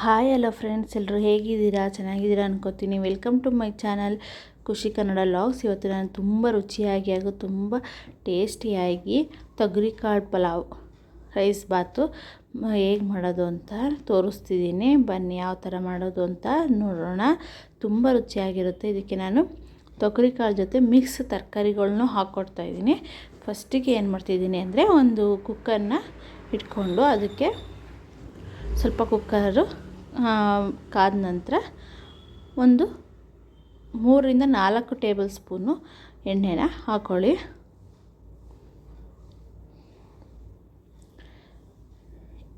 Hi hello friends ಎಲ್ಲರೂ ಹೇಗಿದ್ದೀರಾ? ಚೆನ್ನಾಗಿದ್ದೀರಾ ಅನ್ಕೋತೀನಿ. ವೆಲ್ಕಮ್ ಟು ಮೈ ಚಾನಲ್ ಖುಷಿ ಕನ್ನಡ ಲಾಗ್ಸ್ ಇವತ್ತು ನಾನು ತುಂಬ ರುಚಿಯಾಗಿ ಹಾಗೂ ತುಂಬ ಟೇಸ್ಟಿಯಾಗಿ ತೊಗರಿಕಾಳು ಪಲಾವ್ ರೈಸ್ ಬಾತು ಹೇಗೆ ಮಾಡೋದು ಅಂತ ತೋರಿಸ್ತಿದ್ದೀನಿ. ಬನ್ನಿ ಯಾವ ಥರ ಮಾಡೋದು ಅಂತ ನೋಡೋಣ. ತುಂಬ ರುಚಿಯಾಗಿರುತ್ತೆ. ಇದಕ್ಕೆ ನಾನು ತೊಗರಿಕಾಳು ಜೊತೆ ಮಿಕ್ಸ್ ತರಕಾರಿಗಳ್ನೂ ಹಾಕ್ಕೊಡ್ತಾಯಿದ್ದೀನಿ ಫಸ್ಟಿಗೆ ಏನು ಮಾಡ್ತಿದ್ದೀನಿ ಅಂದರೆ ಒಂದು ಕುಕ್ಕರ್ನ ಇಟ್ಕೊಂಡು ಅದಕ್ಕೆ ಸ್ವಲ್ಪ ಕುಕ್ಕರು ಕಾದ ನಂತರ ಒಂದು ಮೂರರಿಂದ ನಾಲ್ಕು ಟೇಬಲ್ ಸ್ಪೂನು ಎಣ್ಣೆನ ಹಾಕ್ಕೊಳ್ಳಿ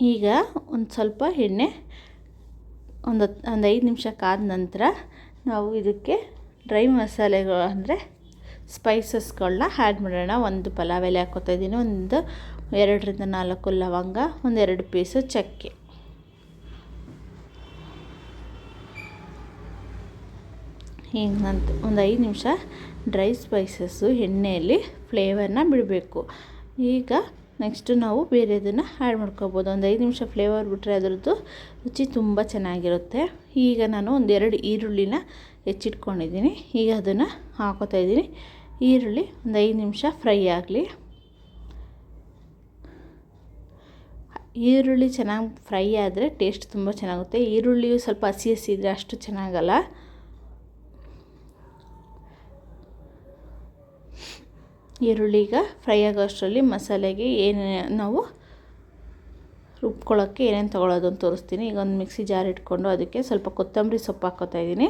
ಈಗ ಒಂದು ಸ್ವಲ್ಪ ಎಣ್ಣೆ ಒಂದು ಒಂದು ಐದು ನಿಮಿಷ ಕಾದ ನಂತರ ನಾವು ಇದಕ್ಕೆ ಡ್ರೈ ಮಸಾಲೆಗಳು ಅಂದರೆ ಸ್ಪೈಸಸ್ಗಳನ್ನ ಆ್ಯಡ್ ಮಾಡೋಣ. ಒಂದು ಪಲಾವ್ ಎಲೆ ಹಾಕೋತಾ ಇದ್ದೀನಿ. ಒಂದು ಎರಡರಿಂದ ನಾಲ್ಕು ಲವಂಗ ಒಂದೆರಡು ಪೀಸು ಚಕ್ಕೆ. ಹಿಂಗಂತ ಒಂದು ಐದು ನಿಮಿಷ ಡ್ರೈ ಸ್ಪೈಸಸ್ಸು ಎಣ್ಣೆಯಲ್ಲಿ ಫ್ಲೇವರ್ನ ಬಿಡಬೇಕು. ಈಗ ನೆಕ್ಸ್ಟು ನಾವು ಬೇರೆದನ್ನು ಆ್ಯಡ್ ಮಾಡ್ಕೋಬೋದು. ಒಂದು ಐದು ನಿಮಿಷ ಫ್ಲೇವರ್ ಬಿಟ್ಟರೆ ಅದರದ್ದು ರುಚಿ ತುಂಬ ಚೆನ್ನಾಗಿರುತ್ತೆ. ಈಗ ನಾನು ಒಂದೆರಡು ಈರುಳ್ಳಿನ ಹೆಚ್ಚಿಟ್ಕೊಂಡಿದ್ದೀನಿ. ಈಗ ಅದನ್ನು ಹಾಕೋತಾ ಇದ್ದೀನಿ. ಈರುಳ್ಳಿ ಒಂದು ಐದು ನಿಮಿಷ ಫ್ರೈ ಆಗಲಿ. ಈರುಳ್ಳಿ ಚೆನ್ನಾಗಿ ಫ್ರೈ ಆದರೆ ಟೇಸ್ಟ್ ತುಂಬ ಚೆನ್ನಾಗುತ್ತೆ. ಈರುಳ್ಳಿಯು ಸ್ವಲ್ಪ ಹಸಿ ಹಸಿ ಇದ್ದರೆ ಅಷ್ಟು ಚೆನ್ನಾಗಲ್ಲ. ಈರುಳ್ಳಿ ಈಗ ಫ್ರೈ ಆಗೋ ಅಷ್ಟರಲ್ಲಿ ಮಸಾಲೆಗೆ ಏನು ನಾವು ರುಬ್ಕೊಳ್ಳೋಕ್ಕೆ ಏನೇನು ತೊಗೊಳೋದು ಅಂತ ತೋರಿಸ್ತೀನಿ. ಈಗ ಒಂದು ಮಿಕ್ಸಿ ಜಾರ್ ಇಟ್ಕೊಂಡು ಅದಕ್ಕೆ ಸ್ವಲ್ಪ ಕೊತ್ತಂಬರಿ ಸೊಪ್ಪು ಹಾಕ್ಕೋತಾ ಇದ್ದೀನಿ.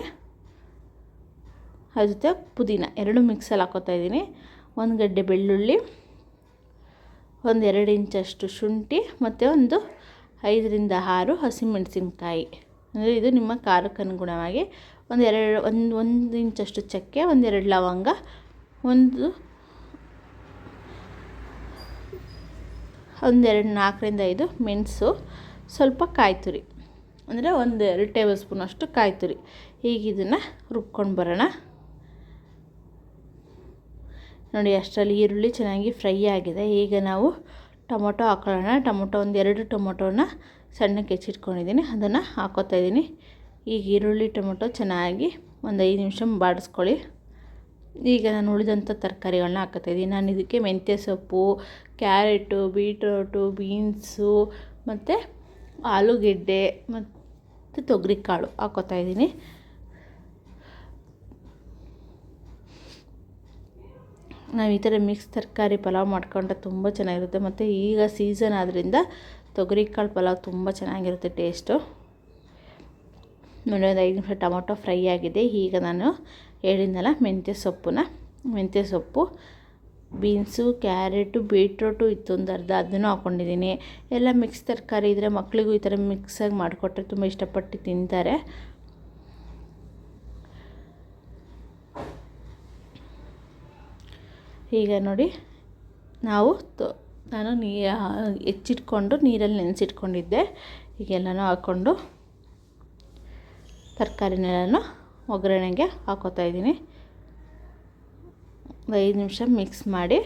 ಅದ್ರ ಜೊತೆ ಪುದೀನ ಎರಡು ಮಿಕ್ಸಲ್ಲಿ ಹಾಕೋತಾ ಇದ್ದೀನಿ. ಒಂದು ಗಡ್ಡೆ ಬೆಳ್ಳುಳ್ಳಿ, ಒಂದು ಎರಡು ಇಂಚಷ್ಟು ಶುಂಠಿ ಮತ್ತು ಒಂದು ಐದರಿಂದ ಆರು ಹಸಿಮೆಣಸಿನ್ಕಾಯಿ. ಅಂದರೆ ಇದು ನಿಮ್ಮ ಖಾರಕ್ಕೆ ಅನುಗುಣವಾಗಿ ಒಂದು ಎರಡು, ಒಂದು ಒಂದು ಇಂಚಷ್ಟು ಚಕ್ಕೆ ಒಂದೆರಡು ಲವಂಗ, ಒಂದು ಒಂದೆರಡು ನಾಲ್ಕರಿಂದ ಐದು ಮೆಣಸು, ಸ್ವಲ್ಪ ಕಾಯಿ ತುರಿ ಅಂದರೆ ಒಂದು ಎರಡು ಟೇಬಲ್ ಸ್ಪೂನ್ ಅಷ್ಟು ಕಾಯಿ ತುರಿ ಈಗ ಇದನ್ನು ರುಬ್ಕೊಂಡು ಬರೋಣ. ನೋಡಿ, ಅಷ್ಟರಲ್ಲಿ ಈರುಳ್ಳಿ ಚೆನ್ನಾಗಿ ಫ್ರೈ ಆಗಿದೆ. ಈಗ ನಾವು ಟೊಮೊಟೊ ಹಾಕೊಳ್ಳೋಣ. ಟೊಮೊಟೊ ಒಂದು ಎರಡು ಟೊಮೊಟೊನ ಸಣ್ಣಕ್ಕೆ ಹೆಚ್ಚಿಟ್ಕೊಂಡಿದ್ದೀನಿ. ಅದನ್ನು ಹಾಕೋತಾ ಇದ್ದೀನಿ. ಈಗ ಈರುಳ್ಳಿ, ಟೊಮೊಟೊ ಚೆನ್ನಾಗಿ ಒಂದು ಐದು ನಿಮಿಷ ಬಾಡಿಸ್ಕೊಳ್ಳಿ. ಈಗ ನಾನು ಉಳಿದಂಥ ತರಕಾರಿಗಳನ್ನ ಹಾಕೋತಾಯಿದ್ದೀನಿ ನಾನು ಇದಕ್ಕೆ ಮೆಂತ್ಯ ಸೊಪ್ಪು, ಕ್ಯಾರೆಟು, ಬೀಟ್ರೋಟು, ಬೀನ್ಸು ಮತ್ತು ಆಲೂಗೆಡ್ಡೆ ಮತ್ತು ತೊಗರಿಕಾಳು ಹಾಕೋತಾ ಇದ್ದೀನಿ. ನಾವು ಈ ಥರ ಮಿಕ್ಸ್ ತರಕಾರಿ ಪಲಾವ್ ಮಾಡ್ಕೊಂಡ್ರೆ ತುಂಬ ಚೆನ್ನಾಗಿರುತ್ತೆ. ಮತ್ತು ಈಗ ಸೀಸನ್ ಆದ್ದರಿಂದ ತೊಗರಿಕಾಳು ಪಲಾವ್ ತುಂಬ ಚೆನ್ನಾಗಿರುತ್ತೆ ಟೇಸ್ಟು ನೋಡಿ, ಒಂದು ಐದು ನಿಮಿಷ ಟೊಮೊಟೊ ಫ್ರೈ ಆಗಿದೆ. ಈಗ ನಾನು ಹೇಳಿದ್ನಲ್ಲ ಮೆಂತ್ಯ ಸೊಪ್ಪನ್ನ. ಮೆಂತ್ಯ ಸೊಪ್ಪು, ಬೀನ್ಸು, ಕ್ಯಾರೆಟು, ಬೀಟ್ರೋಟು ಇತ್ತೊಂದು ಅರ್ಧ ಅದನ್ನು ಹಾಕ್ಕೊಂಡಿದ್ದೀನಿ ಎಲ್ಲ ಮಿಕ್ಸ್ ತರಕಾರಿ ಇದ್ದರೆ ಮಕ್ಕಳಿಗೂ ಈ ಥರ ಮಿಕ್ಸಾಗಿ ಮಾಡಿಕೊಟ್ರೆ ತುಂಬ ಇಷ್ಟಪಟ್ಟು ತಿಂತಾರೆ. ಈಗ ನೋಡಿ, ನಾವು ನಾನು ನೀ ಹೆಚ್ಚಿಟ್ಕೊಂಡು ನೀರಲ್ಲಿ ನೆನೆಸಿಟ್ಕೊಂಡಿದ್ದೆ. ಈಗೆಲ್ಲನೂ ಹಾಕ್ಕೊಂಡು ತರಕಾರಿನೆಲ್ಲನೂ ಒಗ್ಗರಣೆಗೆ ಹಾಕೋತಾ ಇದ್ದೀನಿ. ಐದು ನಿಮಿಷ ಮಿಕ್ಸ್ ಮಾಡಿ.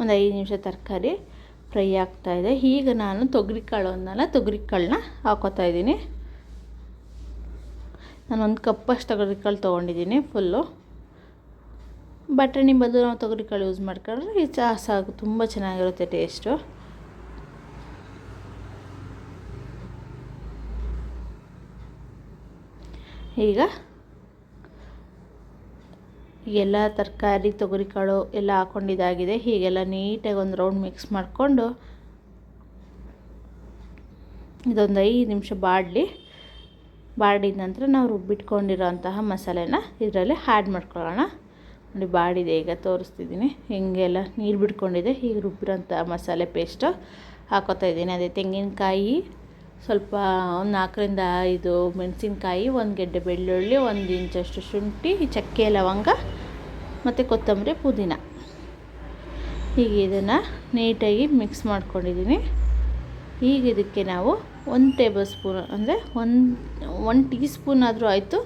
ಒಂದು ಐದು ನಿಮಿಷ ತರಕಾರಿ ಫ್ರೈ ಆಗ್ತಾಯಿದೆ ಈಗ ನಾನು ತೊಗರಿಕಾಳು ತೊಗರಿ ಕಾಳನ್ನ ಹಾಕೋತಾ ಇದ್ದೀನಿ. ನಾನು ಒಂದು ಕಪ್ಪಷ್ಟು ತೊಗರಿಕಾಳು ತೊಗೊಂಡಿದ್ದೀನಿ ಫುಲ್ಲು. ಬಟಾಣಿ ಬದಲು ನಾವು ತೊಗರಿಕಾಳು ಯೂಸ್ ಮಾಡ್ಕೊಂಡ್ರೆ ಈ ಚಹಾ ಸಾಕು ತುಂಬ ಚೆನ್ನಾಗಿರುತ್ತೆ ಟೇಸ್ಟು ಈಗ ಎಲ್ಲ ತರಕಾರಿ ತೊಗರಿಕಾಳು ಎಲ್ಲ ಹಾಕ್ಕೊಂಡಿದ್ದಾಗಿದೆ ಹೀಗೆಲ್ಲ ನೀಟಾಗಿ ಒಂದು ರೌಂಡ್ ಮಿಕ್ಸ್ ಮಾಡಿಕೊಂಡು ಇದೊಂದು ಐದು ನಿಮಿಷ ಬಾಡಲಿ. ಬಾಡಿದ ನಂತರ ನಾವು ರುಬ್ಬಿಟ್ಕೊಂಡಿರೋ ಅಂತಹ ಮಸಾಲೆನ ಇದರಲ್ಲಿ ಆ್ಯಡ್ ಮಾಡ್ಕೊಳ್ಳೋಣ. ನೋಡಿ, ಬಾಡಿದೆ ಈಗ ತೋರಿಸ್ತಿದ್ದೀನಿ. ಹೀಗೆಲ್ಲ ನೀರು ಬಿಟ್ಕೊಂಡಿದೆ. ಈಗ ರುಬ್ಬಿರೋಂಥ ಮಸಾಲೆ ಪೇಸ್ಟು ಹಾಕೋತಾ ಇದ್ದೀನಿ. ಅದೇ ತೆಂಗಿನಕಾಯಿ ಸ್ವಲ್ಪ ಒಂದು ನಾಲ್ಕರಿಂದ ಐದು ಮೆಣಸಿನ್ಕಾಯಿ, ಒಂದು ಗೆಡ್ಡೆ ಬೆಳ್ಳುಳ್ಳಿ, ಒಂದು ಇಂಚಷ್ಟು ಶುಂಠಿ, ಚಕ್ಕೆ, ಲವಂಗ ಮತ್ತು ಕೊತ್ತಂಬರಿ, ಪುದೀನ. ಹೀಗೆ ಇದನ್ನು ನೀಟಾಗಿ ಮಿಕ್ಸ್ ಮಾಡ್ಕೊಂಡಿದ್ದೀನಿ ಈಗ ಇದಕ್ಕೆ ನಾವು ಒಂದು ಟೇಬಲ್ ಸ್ಪೂನ್ ಅಂದರೆ ಒಂದು ಒನ್ ಟೀ ಸ್ಪೂನ್ ಆದರೂ ಆಯಿತು,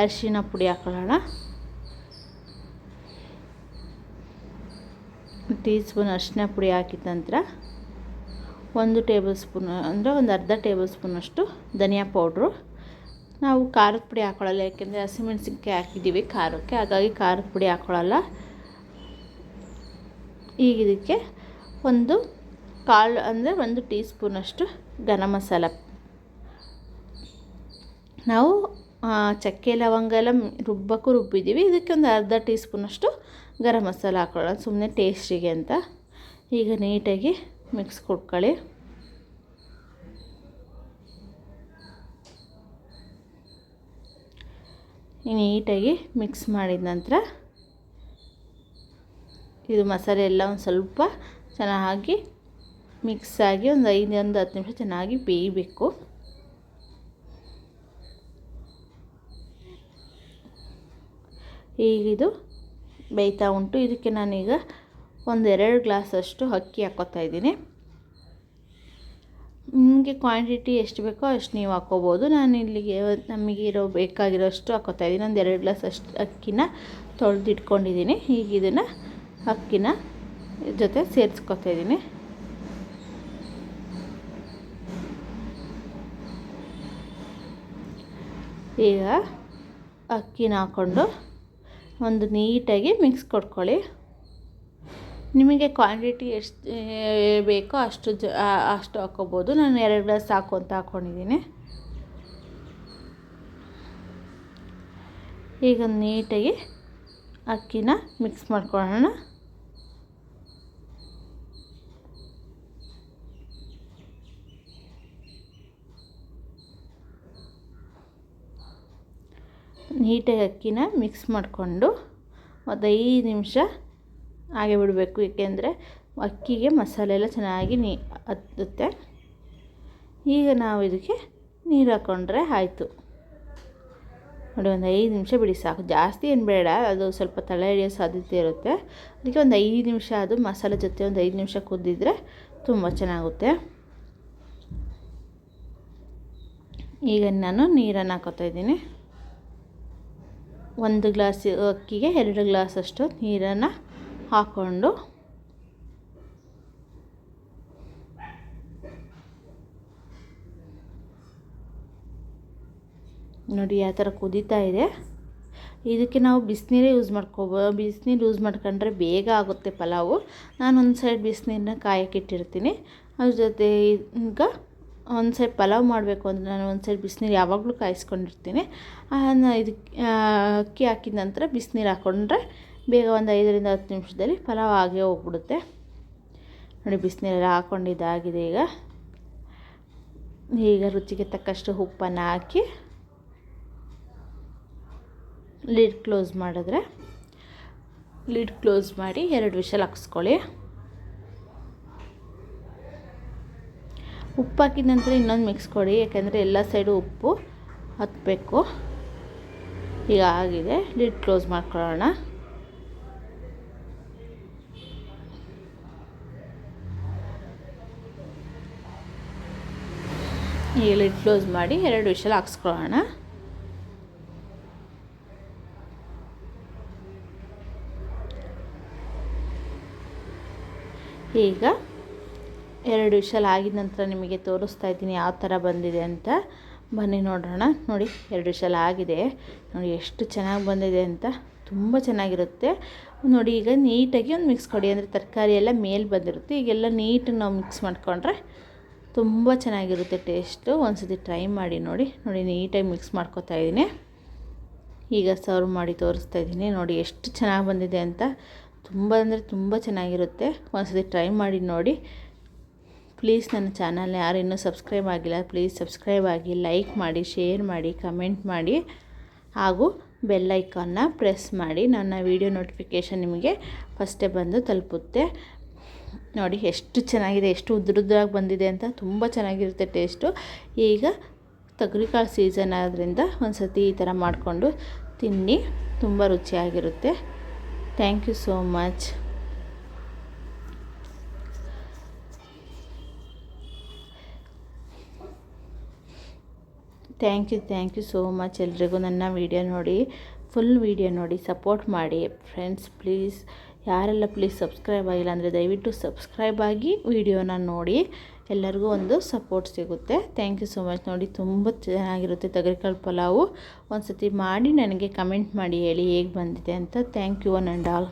ಅರಿಶಿನ ಪುಡಿ ಹಾಕೊಳ್ಳೋಣ. ಟೀ ಸ್ಪೂನ್ ಅರಿಶಿನ ಪುಡಿ ಹಾಕಿದ ನಂತರ ಒಂದು ಟೇಬಲ್ ಸ್ಪೂನ್, ಅಂದರೆ ಒಂದು ಅರ್ಧ ಟೇಬಲ್ ಸ್ಪೂನಷ್ಟು ಧನಿಯಾ ಪೌಡ್ರು. ನಾವು ಖಾರದ ಪುಡಿ ಹಾಕ್ಕೊಳ್ಳಲ್ಲ ಯಾಕೆಂದರೆ ಹಸಿಮೆಣ್ಸಿನ್ಕಾಯಿ ಹಾಕಿದ್ದೀವಿ ಖಾರಕ್ಕೆ, ಹಾಗಾಗಿ ಖಾರದ ಪುಡಿ ಹಾಕ್ಕೊಳ್ಳಲ್ಲ ಈಗ ಇದಕ್ಕೆ ಒಂದು ಕಾಳು ಅಂದರೆ ಒಂದು ಟೀ ಸ್ಪೂನಷ್ಟು ಗರಂ ಮಸಾಲ. ನಾವು ಚಕ್ಕೆ, ಲವಂಗ ಎಲ್ಲ ರುಬ್ಬಕ್ಕೂ ರುಬ್ಬಿದ್ದೀವಿ. ಇದಕ್ಕೆ ಒಂದು ಅರ್ಧ ಟೀ ಸ್ಪೂನಷ್ಟು ಗರಂ ಮಸಾಲ ಹಾಕೊಳ್ಳೋಣ ಸುಮ್ಮನೆ ಟೇಸ್ಟಿಗೆ ಅಂತ. ಈಗ ನೀಟಾಗಿ ಮಿಕ್ಸ್ ಕೊಟ್ಕೊಳ್ಳಿ ನೀಟಾಗಿ ಮಿಕ್ಸ್ ಮಾಡಿದ ನಂತರ ಇದು ಮಸಾಲೆ ಎಲ್ಲ ಒಂದು ಸ್ವಲ್ಪ ಚೆನ್ನಾಗಿ ಮಿಕ್ಸ್ ಆಗಿ ಒಂದು ಐದು ಒಂದು ಹತ್ತು ನಿಮಿಷ ಚೆನ್ನಾಗಿ ಬೇಯಬೇಕು. ಈಗಿದು ಬೇಯ್ತಾ ಉಂಟು. ಇದಕ್ಕೆ ನಾನೀಗ ಒಂದೆರಡು ಗ್ಲಾಸಷ್ಟು ಅಕ್ಕಿ ಹಾಕ್ಕೋತಾ ಇದ್ದೀನಿ. ನಿಮಗೆ ಕ್ವಾಂಟಿಟಿ ಎಷ್ಟು ಬೇಕೋ ಅಷ್ಟು ನೀವು ಹಾಕ್ಕೋಬೋದು. ನಾನು ಇಲ್ಲಿಗೆ ನಮಗೆ ಇರೋ ಬೇಕಾಗಿರೋಷ್ಟು ಹಾಕೋತಾ ಇದ್ದೀನಿ. ಒಂದು ಎರಡು ಗ್ಲಾಸ್ ಅಷ್ಟು ಅಕ್ಕಿನ ತೊಳೆದಿಟ್ಕೊಂಡಿದ್ದೀನಿ. ಈಗ ಇದನ್ನು ಅಕ್ಕಿನ ಜೊತೆ ಸೇರಿಸ್ಕೊತಾ ಇದ್ದೀನಿ. ಈಗ ಅಕ್ಕಿನ ಹಾಕ್ಕೊಂಡು ಒಂದು ನೀಟಾಗಿ ಮಿಕ್ಸ್ ಕೊಟ್ಕೊಳ್ಳಿ ನಿಮಗೆ ಕ್ವಾಂಟಿಟಿ ಎಷ್ಟು ಬೇಕೋ ಅಷ್ಟು ಜ ಅಷ್ಟು ಹಾಕ್ಕೋಬೋದು ನಾನು ಎರಡು ಗ್ಲಾಸ್ ಸಾಕು ಅಂತ ಹಾಕ್ಕೊಂಡಿದ್ದೀನಿ ಈಗ ನೀಟಾಗಿ ಅಕ್ಕಿನ ಮಿಕ್ಸ್ ಮಾಡ್ಕೊಳ್ಳೋಣ. ನೀಟಾಗಿ ಅಕ್ಕಿನ ಮಿಕ್ಸ್ ಮಾಡಿಕೊಂಡು ಒಂದು ಐದು ನಿಮಿಷ ಹಾಗೆ ಬಿಡಬೇಕು. ಏಕೆಂದರೆ ಅಕ್ಕಿಗೆ ಮಸಾಲೆ ಎಲ್ಲ ಚೆನ್ನಾಗಿ ನೀ ಹತ್ತುತ್ತೆ. ಈಗ ನಾವು ಇದಕ್ಕೆ ನೀರು ಹಾಕ್ಕೊಂಡ್ರೆ ಆಯಿತು. ನೋಡಿ, ಒಂದು ಐದು ನಿಮಿಷ ಬಿಡಿ ಸಾಕು. ಜಾಸ್ತಿ ಏನು ಬೇಡ, ಅದು ಸ್ವಲ್ಪ ತಲೆ ಹಿಡಿಯೋ ಸಾಧ್ಯತೆ ಇರುತ್ತೆ. ಅದಕ್ಕೆ ಒಂದು ಐದು ನಿಮಿಷ, ಅದು ಮಸಾಲೆ ಜೊತೆ ಒಂದು ಐದು ನಿಮಿಷ ಕುದ್ದಿದ್ರೆ ತುಂಬ ಚೆನ್ನಾಗುತ್ತೆ. ಈಗ ನಾನು ನೀರನ್ನು ಹಾಕೋತಾ ಇದ್ದೀನಿ. ಒಂದು ಗ್ಲಾಸ್ ಅಕ್ಕಿಗೆ ಎರಡು ಗ್ಲಾಸಷ್ಟು ನೀರನ್ನು ಹಾಕ್ಕೊಂಡು ನೋಡಿ ಯಾವ ಥರ ಕುದೀತಾ ಇದೆ. ಇದಕ್ಕೆ ನಾವು ಬಿಸಿನೀರೇ ಯೂಸ್ ಮಾಡ್ಕೋಬೋ, ಬಿಸಿನೀರು ಯೂಸ್ ಮಾಡ್ಕೊಂಡ್ರೆ ಬೇಗ ಆಗುತ್ತೆ ಪಲಾವು. ನಾನು ಒಂದು ಸೈಡ್ ಬಿಸಿನೀರನ್ನ ಕಾಯಕ್ಕಿಟ್ಟಿರ್ತೀನಿ ಅದ್ರ ಜೊತೆ ಈಗ ಒಂದು ಸೈಡ್ ಪಲಾವ್ ಮಾಡಬೇಕು ಅಂದರೆ ನಾನು ಒಂದು ಸೈಡ್ ಬಿಸಿನೀರು ಯಾವಾಗಲೂ ಕಾಯಿಸ್ಕೊಂಡಿರ್ತೀನಿ. ಇದಕ್ಕೆ ಅಕ್ಕಿ ಹಾಕಿದ ನಂತರ ಬಿಸಿನೀರು ಹಾಕ್ಕೊಂಡ್ರೆ ಬೇಗ ಒಂದು ಐದರಿಂದ ಹತ್ತು ನಿಮಿಷದಲ್ಲಿ ಪಲಾವ್ ಆಗೇ ಹೋಗ್ಬಿಡುತ್ತೆ. ನೋಡಿ ಬಿಸಿನೀರೆಲ್ಲ ಹಾಕ್ಕೊಂಡಿದ್ದಾಗಿದೆ ಈಗ. ಈಗ ರುಚಿಗೆ ತಕ್ಕಷ್ಟು ಉಪ್ಪನ್ನು ಹಾಕಿ ಲಿಡ್ ಕ್ಲೋಸ್ ಮಾಡಿದ್ರೆ, ಲಿಡ್ ಕ್ಲೋಸ್ ಮಾಡಿ ಎರಡು ವಿಷಲ್ ಹಾಕ್ಸ್ಕೊಳ್ಳಿ. ಉಪ್ಪು ಹಾಕಿದ ನಂತರ ಇನ್ನೊಂದು ಮಿಕ್ಸ್ ಕೊಡಿ, ಯಾಕೆಂದರೆ ಎಲ್ಲ ಸೈಡು ಉಪ್ಪು ಹತ್ತಬೇಕು ಈಗ ಆಗಿದೆ, ಲಿಡ್ ಕ್ಲೋಸ್ ಮಾಡ್ಕೊಳ್ಳೋಣ. ಈಗ ಲಿಡ್ ಕ್ಲೋಸ್ ಮಾಡಿ ಎರಡು ವಿಷಲ್ ಹಾಕ್ಸ್ಕೊಳ್ಳೋಣ. ಈಗ ಎರಡು ವಿಷಲ್ ಆಗಿದ ನಂತರ ನಿಮಗೆ ತೋರಿಸ್ತಾ ಇದ್ದೀನಿ ಯಾವ ಥರ ಬಂದಿದೆ ಅಂತ. ಬನ್ನಿ ನೋಡೋಣ. ನೋಡಿ, ಎರಡು ವಿಷಲ್ ಆಗಿದೆ. ನೋಡಿ, ಎಷ್ಟು ಚೆನ್ನಾಗಿ ಬಂದಿದೆ ಅಂತ. ತುಂಬ ಚೆನ್ನಾಗಿರುತ್ತೆ. ನೋಡಿ, ಈಗ ನೀಟಾಗಿ ಒಂದು ಮಿಕ್ಸ್ ಕೊಡಿ. ಅಂದರೆ ತರಕಾರಿ ಎಲ್ಲ ಮೇಲೆ ಬಂದಿರುತ್ತೆ. ಈಗೆಲ್ಲ ನೀಟಾಗಿ ನಾವು ಮಿಕ್ಸ್ ಮಾಡಿಕೊಂಡ್ರೆ ತುಂಬ ಚೆನ್ನಾಗಿರುತ್ತೆ ಟೇಸ್ಟು. ಒಂದ್ಸತಿ ಟ್ರೈ ಮಾಡಿ ನೋಡಿ. ನೋಡಿ, ನೀಟಾಗಿ ಮಿಕ್ಸ್ ಮಾಡ್ಕೊತಾ ಇದ್ದೀನಿ. ಈಗ ಸರ್ವ್ ಮಾಡಿ ತೋರಿಸ್ತಾ ಇದ್ದೀನಿ. ನೋಡಿ, ಎಷ್ಟು ಚೆನ್ನಾಗಿ ಬಂದಿದೆ ಅಂತ. ತುಂಬ ಅಂದರೆ ತುಂಬ ಚೆನ್ನಾಗಿರುತ್ತೆ. ಒಂದ್ಸತಿ ಟ್ರೈ ಮಾಡಿ ನೋಡಿ. ಪ್ಲೀಸ್ ನನ್ನ ಚಾನಲ್ನ ಯಾರು ಇನ್ನೂ ಸಬ್ಸ್ಕ್ರೈಬ್ ಆಗಿಲ್ಲ, ಪ್ಲೀಸ್ ಸಬ್ಸ್ಕ್ರೈಬ್ ಆಗಿ ಲೈಕ್ ಮಾಡಿ, ಶೇರ್ ಮಾಡಿ, ಕಮೆಂಟ್ ಮಾಡಿ. ಹಾಗೂ ಬೆಲ್ಲೈಕನ್ನ ಪ್ರೆಸ್ ಮಾಡಿ. ನನ್ನ ವಿಡಿಯೋ ನೋಟಿಫಿಕೇಷನ್ ನಿಮಗೆ ಫಸ್ಟೇ ಬಂದು ತಲುಪುತ್ತೆ. ನೋಡಿ ಎಷ್ಟು ಚೆನ್ನಾಗಿದೆ, ಎಷ್ಟು ಉದ್ರುದ್ರಾಗಿ ಬಂದಿದೆ ಅಂತ ತುಂಬ ಚೆನ್ನಾಗಿರುತ್ತೆ ಟೇಸ್ಟು. ಈಗ ತೊಗರಿಕಾಳು ಸೀಸನ್ ಆದ್ದರಿಂದ ಒಂದು ಸತಿ ಈ ಥರ ಮಾಡಿಕೊಂಡು ತಿನ್ನಿ, ತುಂಬ ರುಚಿಯಾಗಿರುತ್ತೆ. Thank you so much thank you thank you so much ಎಲ್ರಿಗೂ. ನನ್ನ ವಿಡಿಯೋ ನೋಡಿ ಫುಲ್ ವೀಡಿಯೋ ನೋಡಿ ಸಪೋರ್ಟ್ ಮಾಡಿ. ಫ್ರೆಂಡ್ಸ್ ಪ್ಲೀಸ್ ಯಾರೆಲ್ಲ ಪ್ಲೀಸ್ ಸಬ್ಸ್ಕ್ರೈಬ್ ಆಗಿಲ್ಲ ಅಂದರೆ ದಯವಿಟ್ಟು ಸಬ್ಸ್ಕ್ರೈಬ್ ಆಗಿ ವಿಡಿಯೋನ ನೋಡಿ. ಎಲ್ಲರಿಗೂ ಒಂದು ಸಪೋರ್ಟ್ ಸಿಗುತ್ತೆ. ಥ್ಯಾಂಕ್ ಯು ಸೊ ಮಚ್ ನೋಡಿ, ತುಂಬ ಚೆನ್ನಾಗಿರುತ್ತೆ ತಗರಿಕಾಳು ಪಲಾವು. ಒಂದು ಸತಿ ಮಾಡಿ ನನಗೆ ಕಮೆಂಟ್ ಮಾಡಿ ಹೇಳಿ ಹೇಗೆ ಬಂದಿದೆ ಅಂತ. Thank you one and all